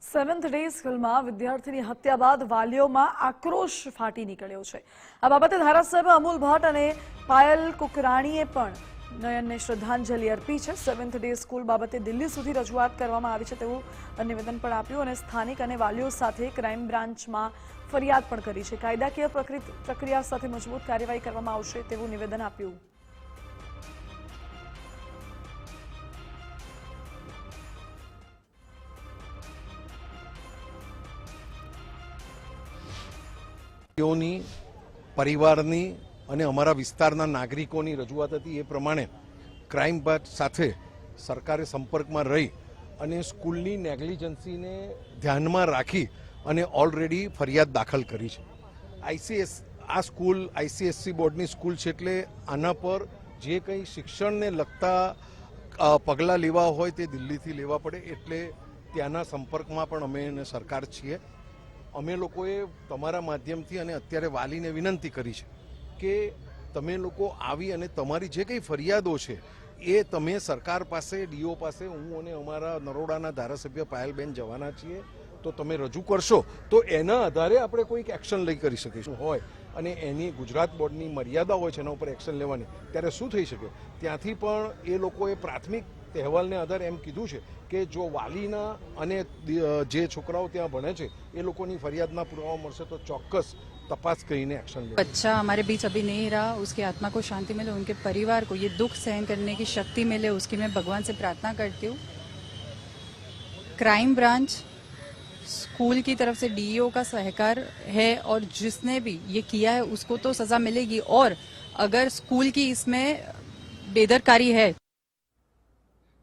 Seventh day સ્કૂલમાં વિદ્યાર્થીની હત્યા બાદ વાલીઓમાં આક્રોશ ફાટી નીકળ્યો છે. આ બાબતે ધારાસભ્ય અમૂલ ભટ્ટ અને પાયલ કુકરાણીએ પણ નયનને શ્રદ્ધાંજલિ અર્પી છે. સેવન્થ ડે સ્કૂલ બાબતે દિલ્હી સુધી રજૂઆત કરવામાં આવી છે તેવું નિવેદન પણ આપ્યું અને સ્થાનિક અને વાલીઓ સાથે ક્રાઇમ બ્રાન્ચમાં ફરિયાદ પણ કરી છે. કાયદાકીય પ્રક્રિ- પ્રક્રિયા સાથે મજબૂત કાર્યવાહી કરવામાં આવશે તેવું નિવેદન આપ્યું. તેઓની પરિવારની અને અમારા વિસ્તારના નાગરિકોની રજૂઆત હતી એ પ્રમાણે ક્રાઇમ બ્રાન્ચ સાથે સરકારે સંપર્કમાં રહી અને સ્કૂલની નેગ્લિજન્સીને ધ્યાનમાં રાખી અને ઓલરેડી ફરિયાદ દાખલ કરી છે. આઈસીએસ આ સ્કૂલ આઈસીએસસી બોર્ડની સ્કૂલ છે એટલે આના પર જે કંઈ શિક્ષણને લગતા પગલાં લેવા હોય તે દિલ્હીથી લેવા પડે એટલે ત્યાંના સંપર્કમાં પણ અમે અને સરકાર છીએ. અમે લોકોએ તમારા માધ્યમથી અને અત્યારે વાલીને વિનંતી કરી છે કે તમે લોકો આવી અને તમારી જે કંઈ ફરિયાદો છે, એ તમે સરકાર પાસે, ડીઓ પાસે, હું અને અમારા નરોડાના ધારાસભ્ય પાયલબેન જવાના છીએ, તો તમે રજૂ કરશો. તો એના આધારે આપણે કોઈક એક્શન લઈ કરી શકીશું. હોય અને એની ગુજરાત બોર્ડની મર્યાદા હોય છે, એના ઉપર એક્શન લેવાની. ત્યારે શું થઈ શકે? ત્યાંથી પણ એ લોકોએ પ્રાથમિક અહેવાલને આધારે એમ કીધું છે કે જો વાલીના અને દી- અ, જે છોકરાઓ ત્યાં ભણે છે એ લોકોની ફરિયાદના પુરાવા મળશે તો ચોક્કસ તપાસ કરીને એક્શન લેવાય बच्चा हमारे बीच अभी नहीं रहा उसकी आत्मा को शांति मिले उनके परिवार को ये दुख सहन करने की शक्ति मिले उसकी मैं भगवान से प्रार्थना करती हूँ क्राइम ब्रांच स्कूल की तरफ से डीईओ का सहकार है और जिसने भी ये किया है उसको तो सजा मिलेगी और अगर स्कूल की इसमें बेदरकारी है